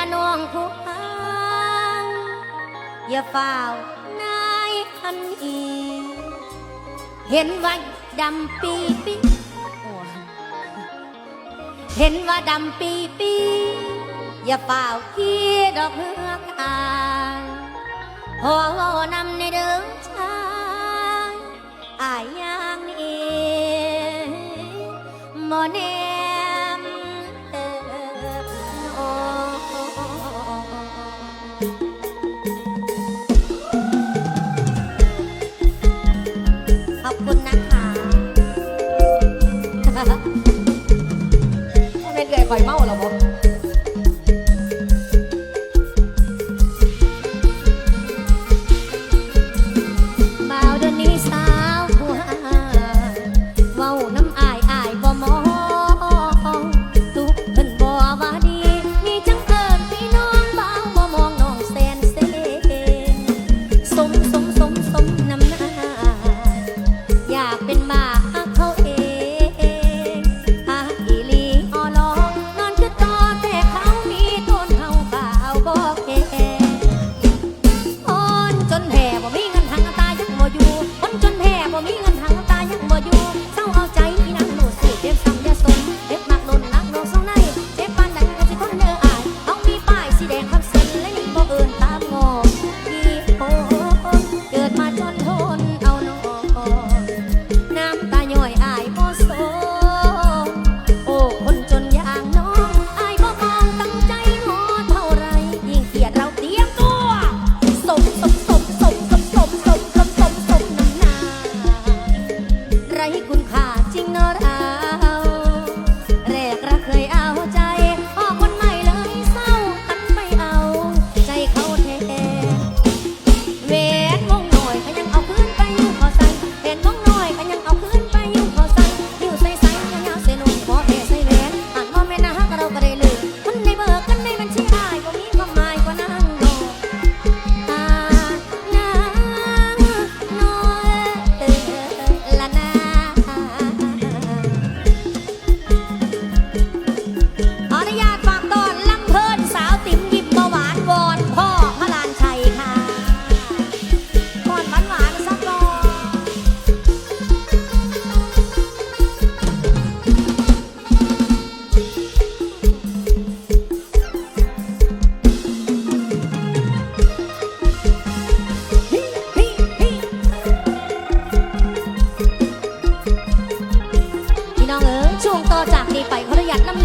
ว่าน้องผู้พังอย่าเฝ้านายคันอีเห็นว่าดำปีปีเห็นว่าดำปีปีอย่าเฝ้าพี่ดอกเฮือกอ่างหอนำในเดิมชางอายางเองโมเน่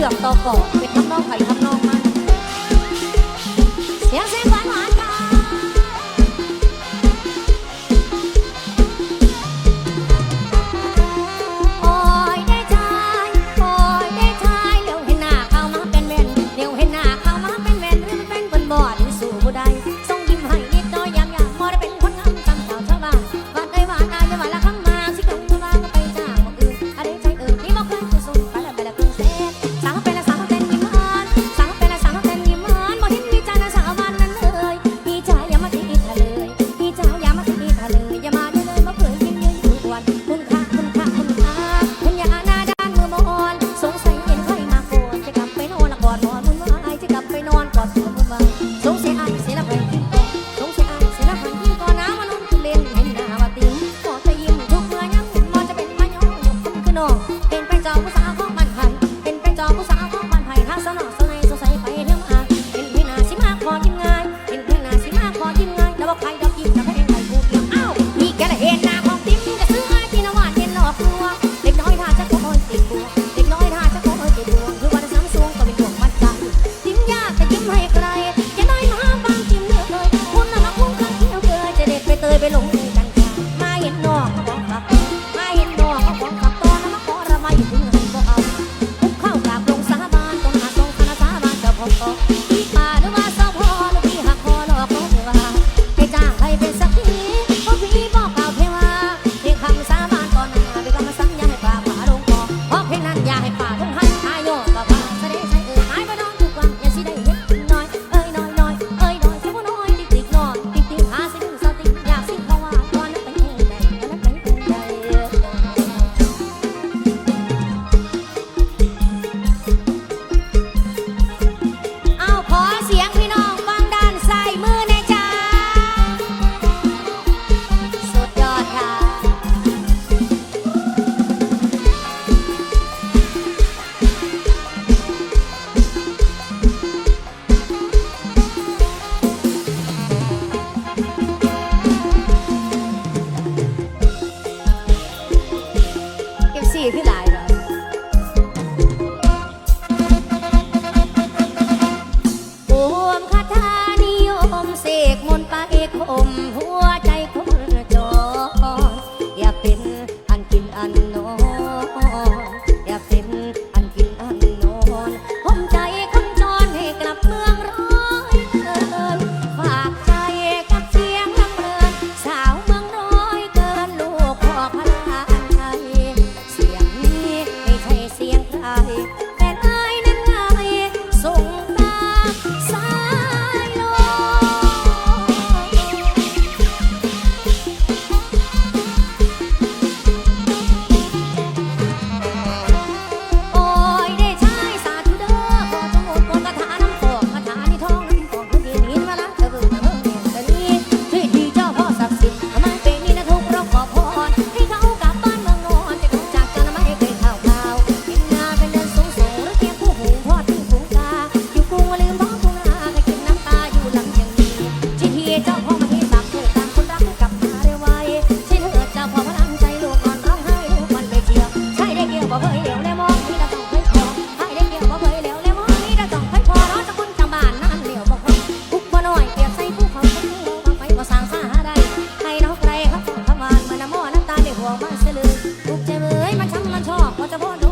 ลืองต่อก่อเป็นน้องๆไผ่ acabó, no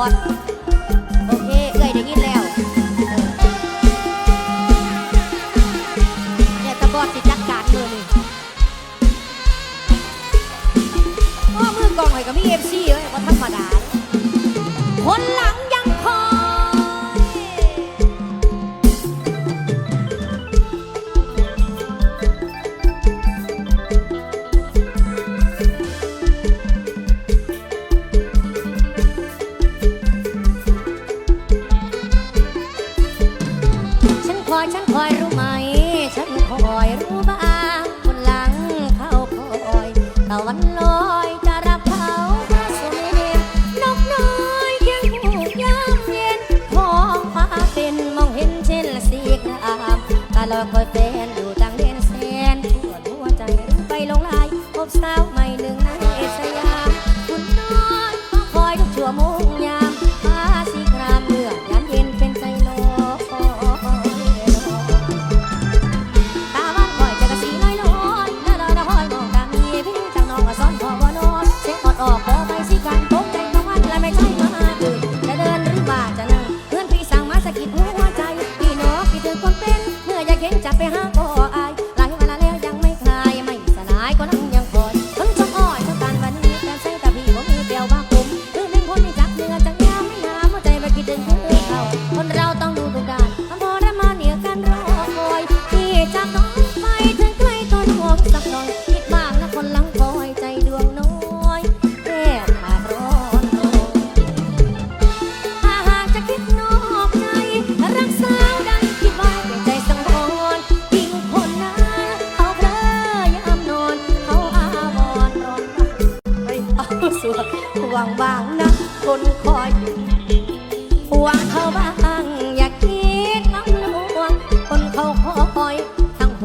อด โอเค เอยได้ยินแล้วเนี่ยตะบอดสิจัดการเลยนี่อ้มือกองหอยก็มีเอฟซีเว้ยว่าธรรมดา คนละ hopes style.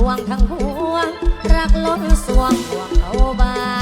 วงทั้งหวงรักล้นสวงพวงเขาบ้า